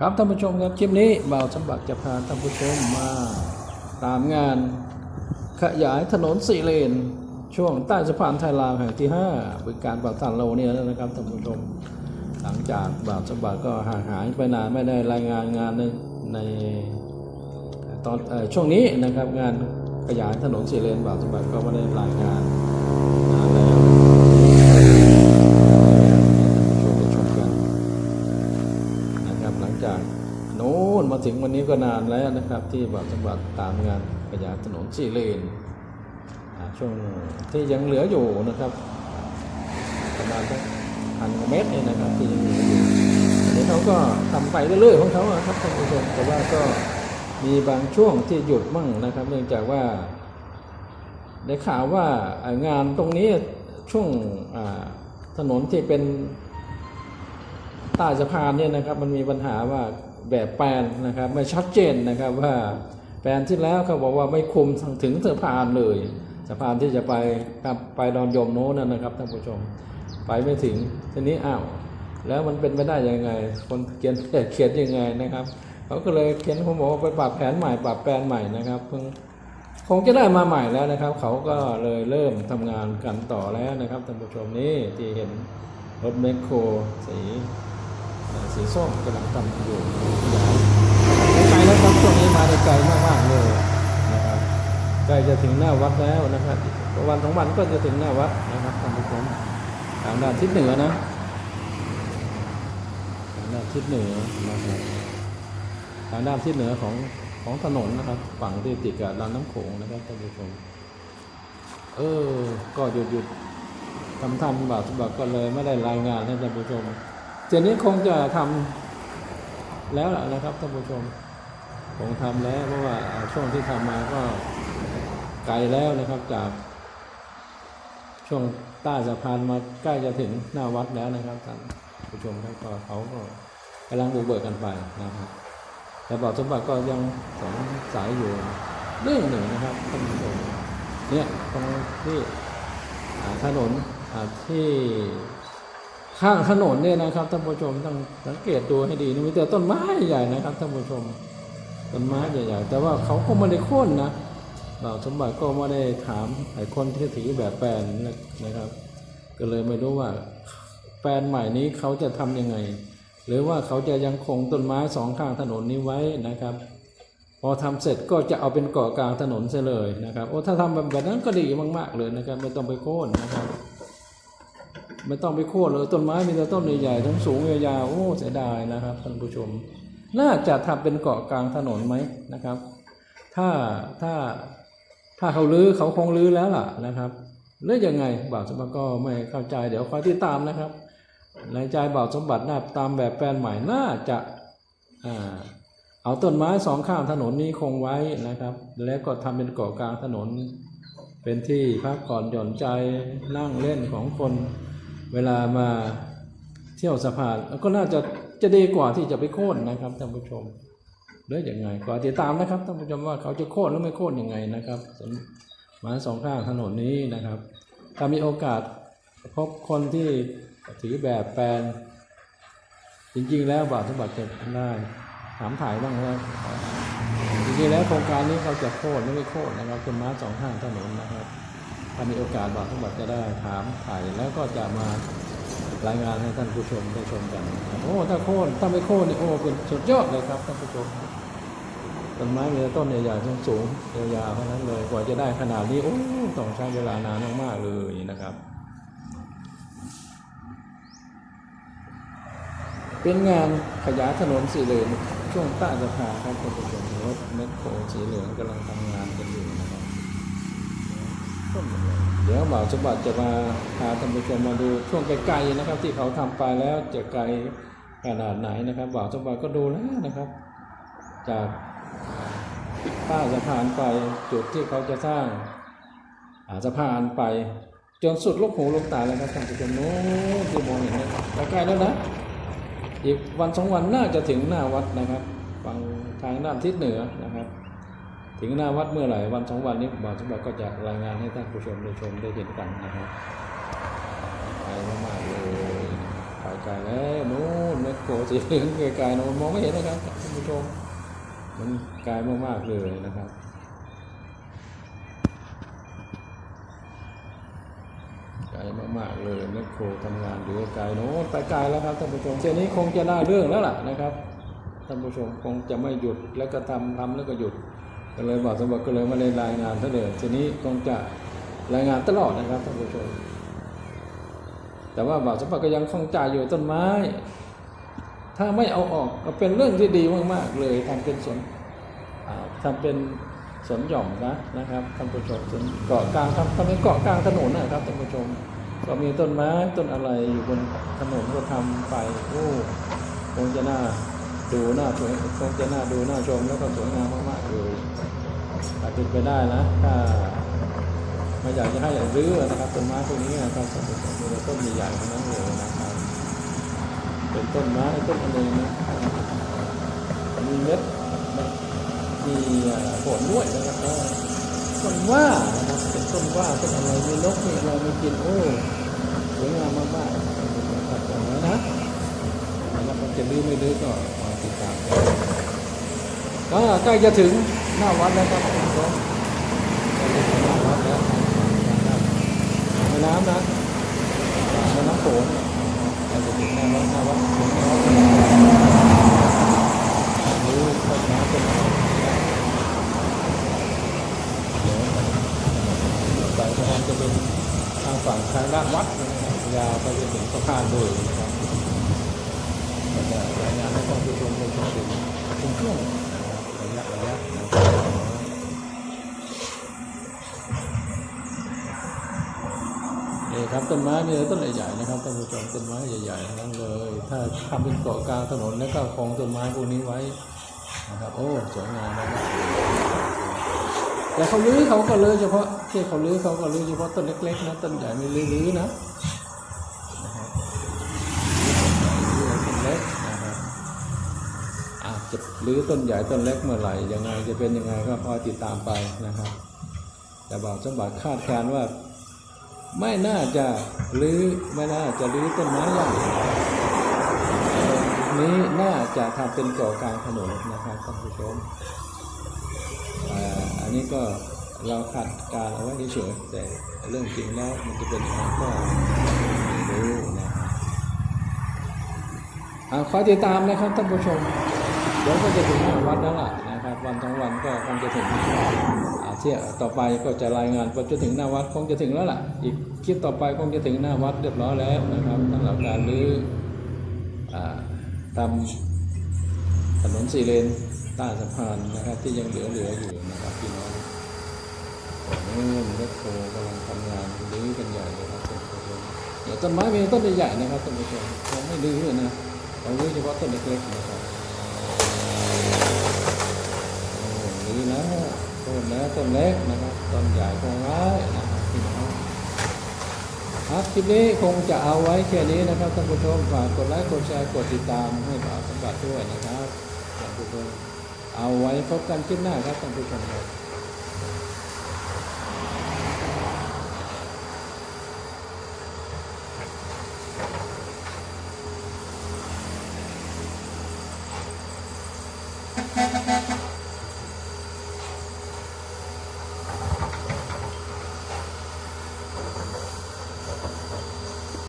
ครับท่านผู้ชมครับคลิปนี้บ่าวสมบัติจะพาท่านผู้ชมมาตามงาน ขยายถนนสี่เลน ช่วงใต้สะพานไทยลาวแห่งที่5บริการบ่าวตันโลเนี่ยนะครับท่านผู้ชม หลังจากบ่าวสมบัติก็ห่างหายไปนานไม่ได้รายงานงานในในตอนช่วงนี้นะครับงานขยายถนนสี่เลนบ่าวสมบัติก็ไม่ได้รายงานแล้วท่านผู้ชมได้ชมกัน นะครับหลังจากโน้นมาถึงวันนี้ ก็นานแล้วนะครับ ที่บาจังหวัดตามงานขยายถนนสี่เลนช่วงที่ยังเหลืออยู่นะครับ ประมาณสักพันกว่าเมตรเนี่ยนะครับที่ยังเหลืออยู่อันนี้เขาก็ทำไปเรื่อยๆของเขาครับท่านผู้ชมแต่ว่าก็มีบางช่วงที่หยุดมั่งนะครับ เนื่องจากว่า ได้ข่าวว่างานตรงนี้ช่วงถนนที่เป็นใต้สะพานเนี่ยนะครับ มันมีปัญหาว่า แบบแปลนนะครับไม่ชัดเจนนะครับว่าแปลนที่แล้วเขาบอกว่าไม่คุมถึงสะพานเลยสะพานที่จะไปครับไปดอนยมโน้นนะครับท่านผู้ชม ไปไม่ถึงทีนี้อ้าวแล้วมันเป็นไปได้ยังไง คนเขียนเขียนยังไงนะครับเขาก็เลยเขียนผมบอกว่าไปปรับแผนใหม่ปรับแปลนใหม่นะครับเพิ่งคงจะได้มาใหม่แล้วนะครับ เขาก็เลยเริ่มทำงานกันต่อแล้วนะครับท่านผู้ชมนี่ที่เห็นรถแมคโครสี สีส้มกำลังทำอยู่ย้ายไกลแล้วครับช่วงนี้มาได้ไกลมากๆเลยนะครับใกล้จะถึงหน้าวัดแล้วนะครับวันสองวันก็จะถึงหน้าวัดนะครับท่านผู้ชมทางด้านทิศเหนือนะทางด้านทิศเหนือนะครับทางด้านทิศเหนือของของถนนนะครับ ฝั่งที่ติดกับลำน้ำโขงนะครับท่านผู้ชมเออ ก็หยุดหยุดทำทำบบแบบก็เลยไม่ได้รายงานให้ท่านผู้ชม เจนนี้คงจะทำแล้วล่ะนะครับท่านผู้ชมคงทำแล้วเพราะว่าช่วงที่ทำมาก็ไกลแล้วนะครับจาก ช่วงใต้สะพานมาใกล้จะถึงหน้าวัดแล้วนะครับท่านผู้ชมครับก็เขาก็กำลังบุกเบิกกันไปนะครับแต่บอกสมบัติก็ยังสงสัยอยู่เรื่องหนึ่งนะครับท่านผู้ชมเนี่ยตรงที่ถนนที่ ข้างถนนเนี่ยนะครับท่านผู้ชมต้องสังเกตดูให้ดีนะมีแต่ต้นไม้ใหญ่นะครับท่านผู้ชมต้นไม้ใหญ่ๆแต่ว่าเขาก็ไม่ได้โค่นนะบ่าสมบัติก็ไม่ได้ถามไอ้คนที่ถือแบบแปลนนะครับ ก็เลยไม่รู้ว่าแปลนใหม่นี้เขาจะทำยังไง หรือว่าเขาจะยังคงต้นไม้สองข้างถนนนี้ไว้นะครับ พอทำเสร็จก็จะเอาเป็นเกาะกลางถนนเสียเลยนะครับโอ้ถ้าทำแบบนั้นก็ดีมากๆเลยนะครับ ไม่ต้องไปโค่นนะครับ ไม่ต้องไปโค่นเลยต้นไม้มีแต่ต้นใหญ่ๆทั้งสูงยาวๆโอ้เสียดายนะครับท่านผู้ชม น่าจะทำเป็นเกาะกลางถนนไหมนะครับ ถ้าถ้าถ้าเขาลื้อเขาคงลื้อแล้วล่ะนะครับหรือยังไงบ่าวสมบัติก็ไม่เข้าใจเดี๋ยวคอยติดตามนะครับในใจบ่าวสมบัติน่าตามแบบแปลนใหม่น่าจะอเอาต้นไม้สองข้างถนนนี้คงไว้นะครับ แล้วก็ทำเป็นเกาะกลางถนน เป็นที่พักผ่อนหย่อนใจนั่งเล่นของคน เวลามาเที่ยวสะพานก็น่าจะจะดีกว่าที่จะไปโค่นนะครับท่านผู้ชมหรืออย่างไงก็ติดตามนะครับท่านผู้ชมว่าเขาจะโค่นหรือไม่โค่นยังไงนะครับสม้สองข้างถนนนี้นะครับถ้ามีโอกาสพบคนที่ถือแบบแปลนจริงๆ แล้วบาทสมบัติจะได้ถามถ่ายบ้างว่าจริงๆแล้วโครงการนี้เขาจะโค่นหรือไม่โค่นนะครับต้นม้สองข้างถนนนะครับ ถ้ามีโอกาสบาทสมบัติจะได้ถามถ่ายแล้วก็จะมารายงานให้ท่านผู้ชมได้ชมกัน โอ้ ถ้าโค่นถ้าไม่โค่นนี่โอ้เป็นสุดยอดเลยครับท่านผู้ชมต้นไม้มีต่ต้นใหญ่ๆสูงๆยาวๆเท่านั้นเลยกว่าจะได้ขนาดนี้โอ้ต้องใช้เวลานานมากๆเลยนะครับ เป็นงานขยายถนนสีเหลืองช่วงใต้สะพานครับท่านผู้ชมรถแมคโครสีเหลืองกำลังทำงานกันอยู่นะครับ เดี๋ยวบ่าวสมบัติจะมาพาท่านผู้ชมมาดูช่วงไกลๆนะครับ ที่เขาทำไปแล้วจะไกลขนาดไหนนะครับบ่าวสมบัติก็ดูแล้วนะครับ จากใต้สะพานไปจุดที่เขาจะสร้างอาสะพานไปจนสุดลูกหูลูกตาแล้วครับท่านผู้ชมโน้ที่มองเห็นนะใกล้แล้วนะอีกวันสองวันน่าจะถึงหน้าวัดนะครับฝั่งทางด้านทิศเหนือนะครับ ถึงหน้าวัดเมื่อไหร่วันสองวันนี้บาสมบัติก็จะรายงานให้ท่านผู้ชมได้ชมได้เห็นกันนะครับไปมากๆเลยไปไกลแล้วนู้นแมคโครสีเหลืองไกลๆโน้นมองไม่เห็นนะครับท่านผู้ชมมันไกลมากๆเลยนะครับไกลมากๆเลยแมคโครทำงานอยู่ไกลโน้นไปไกลแล้วครับท่านผู้ชมเช่นนี้คงจะได้เรื่องแล้วล่ะนะครับท่านผู้ชมคงจะไม่หยุดแล้วก็ทำทำแล้วก็หยุด ก็เลยบอกสมบัติก็เลยมาเลยรายงานเท่าเดิมทีนี้คงจะรายงานตลอดนะครับท่านผู้ชมแต่ว่าบาวสมบัติก็ยังคงจ่ายอยู่ต้นไม้ ถ้าไม่เอาออกก็เป็นเรื่องที่ดีมากๆเลยทำเป็นสวนอ่าทำเป็นสวนหย่อมนะนะครับท่านผู้ชมสวนเกาะกลางทำทำเป็นเกาะกลางถนนนะครับท่านผู้ชมก็มีต้นไม้ต้นอะไรอยู่บนถนนก็ทำไปโอ้คงจะน่า ดูน่าสวยคงจะน่าดูน่าชมแล้วก็สวยงามมากๆเลยถ้าเป็นไปได้นะถ้าไม่อยากจะให้รื้อนะครับต้นไม้พวกนี้นะครับท่านผู้ชมมีต่ต้นใหญ่ๆทั้งนั้นเลยนะครับเป็นต้นไม้ต้นอะไรนะมีเม็ดมีอ่าผลด้วยนะครับต้นว่านะครับเป็นต้นว่าต้นอะไรมีนกมีอะไรมีกินโอ้สวยงามมากๆครับผมนะนะครับผม จะลื้อไม่ลื้อก็มาติดตามกันก็ใกล้จะถึงหน้าวัดแล้วครับผมใกล้จะถึงหน้าวัดแล้วนะครับแม่น้ำนะแม่น้ำโขงใกล้จะถึงหน้าวัดหน้าวัดถึงหน้าวัดลื้อต้นไม้ต้นไม้เดี๋ยวสายสะพานจะเป็นทางฝั่งทางด้านวัดนะครับยาวไปจนถึงสะพานเลยนะครับก็ จะรายงานให้ท่านผู้ชมได้ชมถึงถึงช่วงระยะระยะนะครับนี่ครับต้นไม้มีต่ต้นใหญ่ๆนะครับท่านผู้ชมต้นไม้ใหญ่ๆทั้งนั้นเลย ถ้าทำเป็นเกาะกลางถนนแล้วก็คงต้นไม้พวกนี้ไว้นะครับโอ้สวยงามมากแต่เขาลื้อเขาก็ลื้อเฉพาะที่เขาลื้อเขาก็ลื้อเฉพาะต้นเล็กๆนะต้นใหญ่ไม่ลื้อลื้อนะนะครับลื้อต้นเล็กนะครับ อาจจะลื้อต้นใหญ่ต้นเล็กเมื่อไหร่ยังไงจะเป็นยังไงก็คอยติดตามไปนะครับ แต่บาวสมบัติคาดการณ์ว่า ไม่น่าจะลื้อไม่น่าจะลื้อต้นไม้ใหญ่นี้น่าจะทำเป็นกาะกลางถนนนะครับท่านผู้ชมอันนี้ก็เราคาดการเอาไว้เฉยๆแต่เรื่องจริงแล้วมันจะเป็นยังไงก็ไม่รู้นะครับอ่าคอยติดตามนะครับท่านผู้ชม ดี๋ยวก็จะถึงงาวัดแล้วล่ะนะครับ วันทั้งวันก็คงจะถึงอาเที่ยต่อไปก็จะรายงานพอจะถึงหน้าวัดคงจะถึงแล้วล่ะ อีกคลิปต่อไปคงจะถึงหน้าวัดเรียบร้อยแล้วนะครับสำหรับการรื้อทำถนนสี่เลนใต้สะพานนะครับที่ยังเหลือเหลืออยู่นะครับพี่น้องโอ้โหรถโคกำลังทำงานรื้อกันใหญ่เลยครับเดี๋ยวต้นไม้มีต้นใหญ่ๆนะครับท่านผู้ชมเราไม่รื้อนะเรารื้อเฉพาะต้นเล็กๆนะครับโนี้นะต้นนะต้นเล็กนะครับต้นใหญ่คงไว้นะครับพี่น้องครับคลิปนี้คงจะเอาไว้แค่นี้นะครับท่านผู้ชมฝากกดไลค์กดแชร์กดติดตามให้บ่าวสมบัติด้วยนะครับท่านผู้ชมเอาไว้พบกันคลิปหน้าครับท่านผู้ชมครับ